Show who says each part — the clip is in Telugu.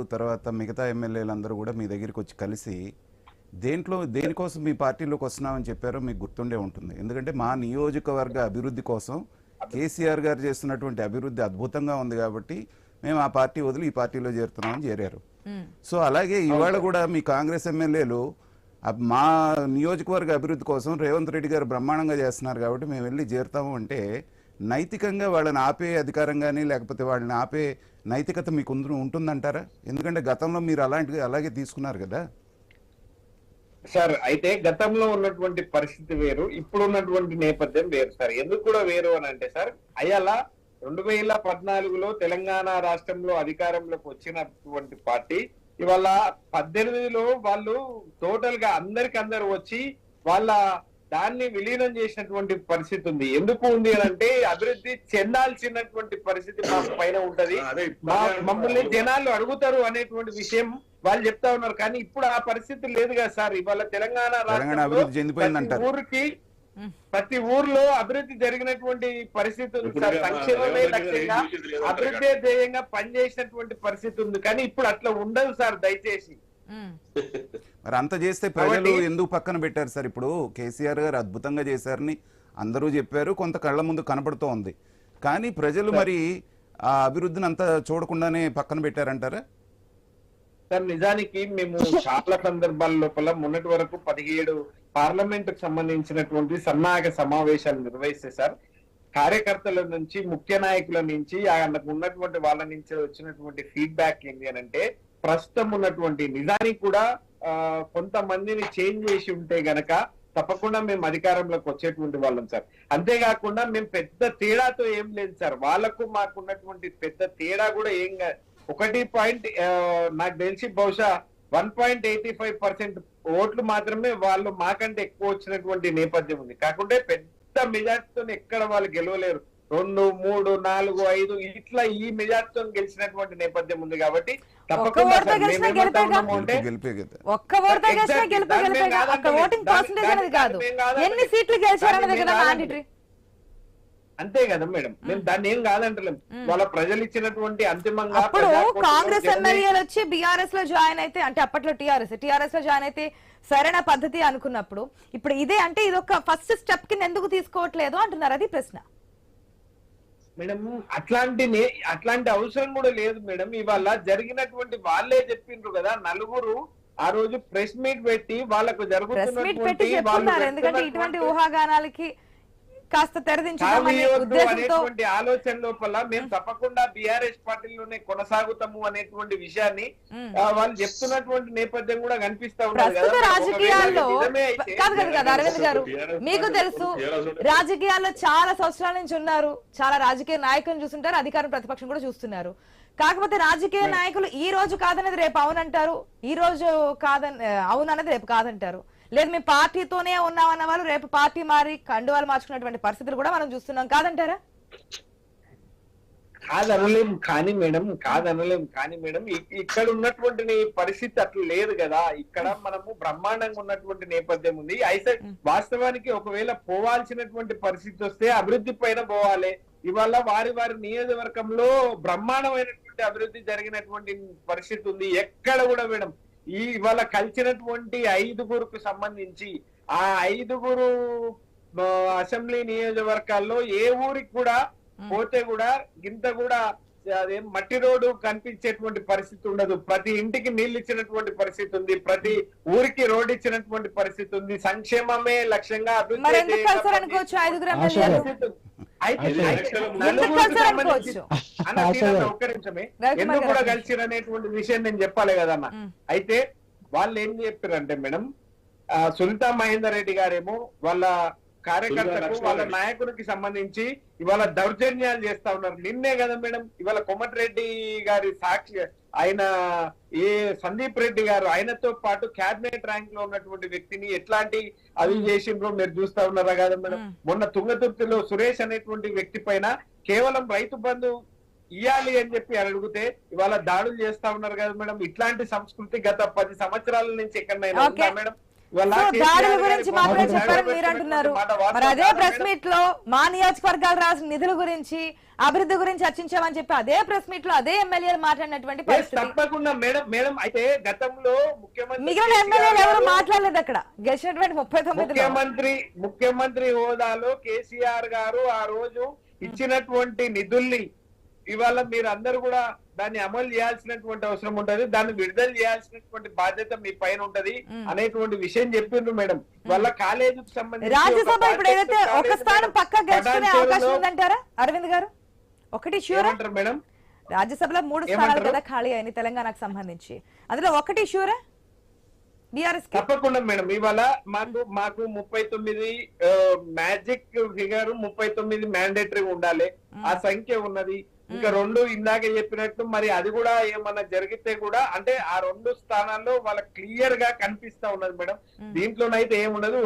Speaker 1: ఎమ్మెల్యేలు తర్వాత మిగతా ఎమ్మెల్యేలు అందరూ కూడా మీ దగ్గరికి వచ్చి కలిసి దేంట్లో దేనికోసం మీ పార్టీలోకి వస్తున్నామని చెప్పారో మీకు గుర్తుండే ఉంటుంది. ఎందుకంటే మా నియోజకవర్గ అభివృద్ధి కోసం కేసీఆర్ గారు చేస్తున్నటువంటి అభివృద్ధి అద్భుతంగా ఉంది కాబట్టి మేము ఆ పార్టీ వదిలి ఈ పార్టీలో చేరుతున్నామని చేరారు. సో అలాగే ఇవాళ కూడా మీ కాంగ్రెస్ ఎమ్మెల్యేలు మా నియోజకవర్గ అభివృద్ధి కోసం రేవంత్ రెడ్డి గారు బ్రహ్మాండంగా చేస్తున్నారు కాబట్టి మేము వెళ్ళి చేరుతాము అంటే నైతికంగా వాళ్ళని ఆపే అధికారం కానీ లేకపోతే వాళ్ళని ఆపే నైతికత మీకు ఉంటుందంటారా? ఎందుకంటే గతంలో మీరు అలాంటి అలాగే తీసుకున్నారు కదా.
Speaker 2: సార్ అయితే గతంలో ఉన్నటువంటి పరిస్థితి వేరు ఇప్పుడు ఉన్నటువంటి నేపథ్యం వేరు సార్. ఎందుకు కూడా వేరు అని అంటే సార్ అయ్యాల రెండు వేల పద్నాలుగులో తెలంగాణ రాష్ట్రంలో అధికారంలోకి వచ్చినటువంటి పార్టీ ఇవాళ పద్దెనిమిదిలో వాళ్ళు టోటల్గా అందరికి అందరు వచ్చి వాళ్ళ దాన్ని విలీనం చేసినటువంటి పరిస్థితి ఉంది. ఎందుకు ఉంది అని అంటే అభివృద్ధి చెందాల్సినటువంటి పరిస్థితి మా పైన ఉంటది. మమ్మల్ని జనాలు అడుగుతారు అనేటువంటి విషయం వాళ్ళు చెప్తా ఉన్నారు. కానీ ఇప్పుడు ఆ పరిస్థితి లేదు కదా సార్. ఇవాళ తెలంగాణ రాష్ట్రంలో ఊరికి ప్రతి ఊర్లో అభివృద్ధి జరిగినటువంటి పరిస్థితి ఉంది సార్. సంక్షేమమే లక్ష్యంగా అభివృద్ధి ధ్యేయంగా పనిచేసినటువంటి పరిస్థితి ఉంది. కానీ ఇప్పుడు అట్లా ఉండదు సార్ దయచేసి.
Speaker 1: మరి అంత చేస్తే ప్రజలు ఎందుకు పక్కన పెట్టారు సార్? ఇప్పుడు కేసీఆర్ గారు అద్భుతంగా చేశారని అందరూ చెప్పారు కొంత కళ్ళ ముందు కనపడుతూ ఉంది కానీ ప్రజలు మరి ఆ అభివృద్ధిని అంతా చూడకుండానే పక్కన పెట్టారంటారా?
Speaker 2: సార్ నిజానికి మేము చాలా సందర్భాల లోపల మొన్నటి వరకు పదిహేడు పార్లమెంట్కు సంబంధించినటువంటి సన్నాహక సమావేశాలు నిర్వహిస్తే సార్ కార్యకర్తల నుంచి ముఖ్య నాయకుల నుంచి ఆయనకు ఉన్నటువంటి వాళ్ళ నుంచి వచ్చినటువంటి ఫీడ్బ్యాక్ ఏంటి అని అంటే ప్రస్తుతం ఉన్నటువంటి నిజానికి కూడా కొంతమందిని చేంజ్ చేసి ఉంటే గనక తప్పకుండా మేము అధికారంలోకి వచ్చేటువంటి వాళ్ళం సార్. అంతేకాకుండా మేము పెద్ద తేడాతో ఏం లేదు సార్. వాళ్ళకు మాకున్నటువంటి పెద్ద తేడా కూడా ఏం కాదు ఒకటి పాయింట్ నాకు తెలిసి బహుశా one point eighty five percent ఓట్లు మాత్రమే వాళ్ళు మాకంటే ఎక్కువ వచ్చినటువంటి నేపథ్యం ఉంది. కాకుంటే పెద్ద మెజార్టీతో ఎక్కడ వాళ్ళు గెలవలేరు. రెండు మూడు నాలుగు ఐదు ఇట్లా ఈ మెజార్టీతో గెలిచినటువంటి నేపథ్యం ఉంది కాబట్టి అంతే కదా మేడం. మేము. దాన్ని ఏం కాదంటలేం. వాళ్ళ ప్రజలు ఇచ్చినటువంటి అంతిమంగా
Speaker 3: అప్పుడు కాంగ్రెస్ ఎమ్మెల్యేలు వచ్చి బీఆర్ఎస్లో జాయిన్ అయితే అంటే అప్పట్లో టీఆర్ఎస్ టీఆర్ఎస్లో జాయిన్ అయితే సరైన పద్ధతి అనుకున్నప్పుడు ఇప్పుడు ఇదే అంటే ఇది ఒక ఫస్ట్ స్టెప్ కింద ఎందుకు తీసుకోవట్లేదు అంటున్నారు అది ప్రశ్న.
Speaker 2: మేడం అట్లాంటి అట్లాంటి అవసరం కూడా లేదు మేడం. ఇవాళ జరిగినటువంటి వాళ్ళే చెప్పిండ్రు కదా నలుగురు ఆ రోజు ప్రెస్ మీట్ పెట్టి వాళ్ళకు
Speaker 3: ప్రెస్ మీట్ పెట్టి
Speaker 2: జరుగుతున్నటువంటి వాళ్ళు
Speaker 3: చెప్తున్నారు. ఎందుకంటే ఇటువంటి ఊహాగానాలకి కాస్త
Speaker 2: అనేటువంటి ఆలోచన లోపల మేము తప్పకుండా బిఆర్ఎస్ పార్టీలోనే కొనసాగుతాము అనేటువంటి విషయాన్ని వాళ్ళు చెప్తున్నటువంటి నేపథ్యం కూడా కనిపిస్తా
Speaker 3: ప్రస్తుత రాజకీయాల్లో కాదు కాదు కాదు అరవింద్ గారు మీకు తెలుసు రాజకీయాల్లో చాలా సంవత్సరాల నుంచి ఉన్నారు చాలా రాజకీయ నాయకులను చూస్తుంటారు అధికారం ప్రతిపక్షం కూడా చూస్తున్నారు. కాకపోతే రాజకీయ నాయకులు ఈ రోజు కాదనేది రేపు అవునంటారు ఈ రోజు కాదని అవునన్నది రేపు కాదంటారు. లేదు మేము పార్టీతోనే ఉన్నామన్న వాళ్ళు రేపు పార్టీ మారి కండువాలు మార్చుకున్నటువంటి పరిస్థితులు కూడా మనం చూస్తున్నాం. కాదంటారా?
Speaker 2: కాదనలేం కానీ మేడం కాదనలేం కానీ మేడం ఇక్కడ ఉన్నటువంటి పరిస్థితి అట్లా లేదు కదా. ఇక్కడ మనము బ్రహ్మాండంగా ఉన్నటువంటి నేపథ్యం ఉంది. అయితే వాస్తవానికి ఒకవేళ పోవాల్సినటువంటి పరిస్థితి వస్తే అభివృద్ధి పైన పోవాలి. ఇవాళ వారి వారి నియోజకవర్గంలో బ్రహ్మాండమైనటువంటి అభివృద్ధి జరిగినటువంటి పరిస్థితి ఉంది. ఎక్కడ కూడా మేడం ఈ ఇవాళ కలిసినటువంటి ఐదుగురుకు సంబంధించి ఆ ఐదుగురు అసెంబ్లీ నియోజకవర్గాల్లో ఏ ఊరికి కూడా పోతే కూడా గింత కూడా అదేం మట్టి రోడ్డు కనిపించేటువంటి పరిస్థితి ఉండదు. ప్రతి ఇంటికి నీళ్ళు ఇచ్చినటువంటి పరిస్థితి ఉంది. ప్రతి ఊరికి రోడ్డు ఇచ్చినటువంటి పరిస్థితి ఉంది. సంక్షేమమే లక్ష్యంగా అభివృద్ధి
Speaker 3: ఎందుకు
Speaker 2: కూడా. కలిసిరు అనేటువంటి విషయం నేను చెప్పాలి కదన్న. అయితే వాళ్ళు ఏం చెప్పారంటే మేడం ఆ, సునీతా మహేందర్ రెడ్డి గారేమో వాళ్ళ కార్యకర్తకు వాళ్ళ. నాయకునికి సంబంధించి ఇవాళ దౌర్జన్యాలు చేస్తా ఉన్నారు నిన్నే కదా మేడం ఇవాళ కోమటిరెడ్డి గారి సాక్షి ఆయన ఏ సందీప్ రెడ్డి గారు ఆయనతో పాటు క్యాబినెట్ ర్యాంక్లో ఉన్నటువంటి వ్యక్తిని ఎట్లాంటి అవి చేసిండ్రో మీరు చూస్తా ఉన్నారా కదా మేడం. మొన్న తుంగతుర్తిలో సురేష్ అనేటువంటి వ్యక్తి పైన కేవలం రైతు బంధు ఇయ్యాలి అని చెప్పి అడిగితే ఇవాళ దాడులు చేస్తా ఉన్నారు కదా మేడం ఇట్లాంటి సంస్కృతి గత పది సంవత్సరాల నుంచి ఎక్కడైనా ఉందా. మేడం
Speaker 3: దాడుల
Speaker 2: గారి
Speaker 3: గురించి మాత్రమే చెప్పారని మీరు అంటున్నారు మరి అదే ప్రెస్? మీట్లో మా నియోజకవర్గాలు రాసిన నిధుల గురించి అభివృద్ధి గురించి చర్చించామని చెప్పి అదే ప్రెస్ మీట్లో అదే ఎమ్మెల్యేలు మాట్లాడినటువంటి
Speaker 2: తప్పకుండా మేడం మేడం అయితే గతంలో ముఖ్యమంత్రి
Speaker 3: మిగిలిన ఎమ్మెల్యేలు ఎవరు మాట్లాడలేదు అక్కడ? గెలిచినటువంటి ముప్పై తొమ్మిదిలో.
Speaker 2: ముఖ్యమంత్రి ముఖ్యమంత్రి హోదాలో కేసీఆర్ గారు ఆ రోజు ఇచ్చినటువంటి నిధుల్ని ఇవాళ మీరు అందరూ కూడా దాన్ని అమలు చేయాల్సినటువంటి అవసరం ఉంటది. దాన్ని విడుదల చేయాల్సినటువంటి బాధ్యత మీ పైన ఉంటది అనేటువంటి విషయం చెప్పిండ్రు మేడం. వాళ్ళ కాలేజీకి సంబంధించి
Speaker 3: రాజ్యసభ
Speaker 2: ఒక
Speaker 3: ఇప్పుడు ఏదైతే
Speaker 2: ప్రాజెక్టు
Speaker 3: ఒక
Speaker 2: కాలేజీ
Speaker 3: స్థానం
Speaker 2: మేడం.
Speaker 3: పక్క గెలుచుకునే
Speaker 2: పటాన్చెరులో
Speaker 3: అవకాశం ఉందంటారా? అరవింద్ గారు? ఒకటి షూరా
Speaker 2: మేడం?
Speaker 3: రాజ్యసభలో మూడు స్థానాలు? కదా ఖాళీ అయినాయి తెలంగాణకు సంబంధించి. అందులో ఒకటి షూరా
Speaker 2: తప్పకుండా మేడం. ఇవాళ మాకు మాకు ముప్పై తొమ్మిది మ్యాజిక్ ఫిగర్ ముప్పై తొమ్మిది మ్యాండేటరీ ఉండాలి. ఆ సంఖ్య ఉన్నది. ఇంకా రెండు ఇందాక చెప్పినట్టు మరి అది కూడా ఏమన్నా జరిగితే కూడా అంటే ఆ రెండు స్థానాల్లో వాళ్ళ క్లియర్గా కనిపిస్తా ఉన్నది మేడం. దీంట్లోనైతే ఏముండదు